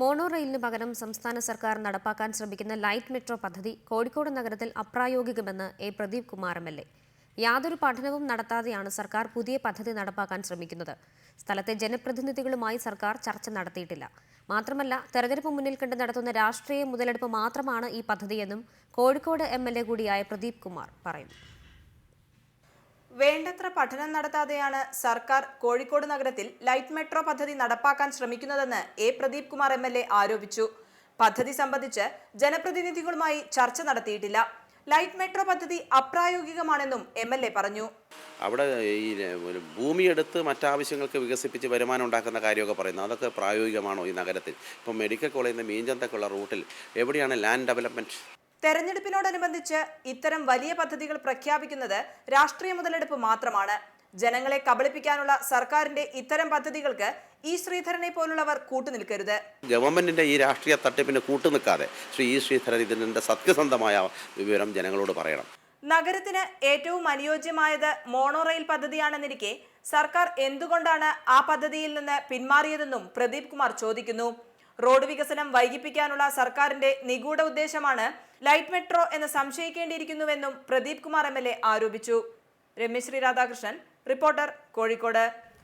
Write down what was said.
Mono റെയിലിന് പകരം സംസ്ഥാന സർക്കാർ നടപ്പാക്കാൻ ശ്രമിക്കുന്ന ലൈറ്റ് മെട്രോ പദ്ധതി കോഴിക്കോട് നഗരത്തിൽ അപ്രായോഗികമെന്ന് A. Pradeep Kumar M L A. യാതൊരു പഠനവും നടത്താതെയാണ് സർക്കാർ പുതിയ പദ്ധതി നടപ്പാക്കാൻ ശ്രമിക്കുന്നത്. സ്ഥലത്തെ ജനപ്രതിനിധികളുമായി സർക്കാർ ചർച്ച നടത്തിയിട്ടില്ല. മാത്രമല്ല തെരഞ്ഞെടുപ്പ് മുന്നിൽ കണ്ട് നടത്തുന്ന രാഷ്ട്രീയ മുതലെടുപ്പ് മാത്രമാണ് ഈ പദ്ധതിയെന്നും കോഴിക്കോട് എം എൽ എ കൂടിയായ പ്രദീപ് കുമാർ പറയുന്നു. വേണ്ടത്ര പഠനം നടത്താതെയാണ് സർക്കാർ കോഴിക്കോട് നഗരത്തിൽ ലൈറ്റ് മെട്രോ പദ്ധതി നടപ്പാക്കാൻ ശ്രമിക്കുന്നതെന്ന് എ പ്രദീപ് കുമാർ എം ആരോപിച്ചു. പദ്ധതി സംബന്ധിച്ച് ജനപ്രതിനിധികളുമായി ചർച്ച നടത്തിയിട്ടില്ല. ലൈറ്റ് മെട്രോ പദ്ധതി അപ്രായോഗികമാണെന്നും എം എൽ എ പറഞ്ഞു. അവിടെ ഈ ഭൂമിയെടുത്ത് മറ്റാവശ്യങ്ങൾക്ക് വികസിപ്പിച്ച് വരുമാനം ഉണ്ടാക്കുന്ന കാര്യമൊക്കെ പറയുന്നത് അതൊക്കെ പ്രായോഗികമാണോ ഈ നഗരത്തിൽ? ഇപ്പം മെഡിക്കൽ കോളേജിൽ നിന്ന് മീഞ്ചന്തക്കുള്ള റൂട്ടിൽ എവിടെയാണ് ലാൻഡ് ഡെവലപ്മെന്റ് തെരഞ്ഞെടുപ്പിനോടനുബന്ധിച്ച് ഇത്തരം വലിയ പദ്ധതികൾ പ്രഖ്യാപിക്കുന്നത് രാഷ്ട്രീയ മുതലെടുപ്പ് മാത്രമാണ്. ജനങ്ങളെ കബളിപ്പിക്കാനുള്ള സർക്കാരിന്റെ ഇത്തരം പദ്ധതികൾക്ക് ഈ ശ്രീധരനെ പോലുള്ളവർ കൂട്ടുനിൽക്കരുത്. ഗവൺമെന്റിന്റെ ഈ രാഷ്ട്രീയ തട്ടിപ്പിന് കൂട്ടുനിൽക്കാതെ ശ്രീ ഈ ശ്രീധരൻ ഇതിന്റെ സത്യസന്ധമായ വിവരം ജനങ്ങളോട് പറയണം. നഗരത്തിന് ഏറ്റവും അനുയോജ്യമായത് മോണോറെയിൽ പദ്ധതിയാണെന്നിരിക്കെ സർക്കാർ എന്തുകൊണ്ടാണ് ആ പദ്ധതിയിൽ നിന്ന് പിന്മാറിയതെന്നും പ്രദീപ് കുമാർ ചോദിക്കുന്നു. റോഡ് വികസനം വൈകിപ്പിക്കാനുള്ള സർക്കാരിന്റെ നിഗൂഢ ഉദ്ദേശമാണ് ലൈറ്റ് മെട്രോ എന്ന് സംശയിക്കേണ്ടിയിരിക്കുന്നുവെന്നും പ്രദീപ് കുമാർ എം ആരോപിച്ചു. രമ്യശ്രീ രാധാകൃഷ്ണൻ റിപ്പോർട്ടർ കോഴിക്കോട്.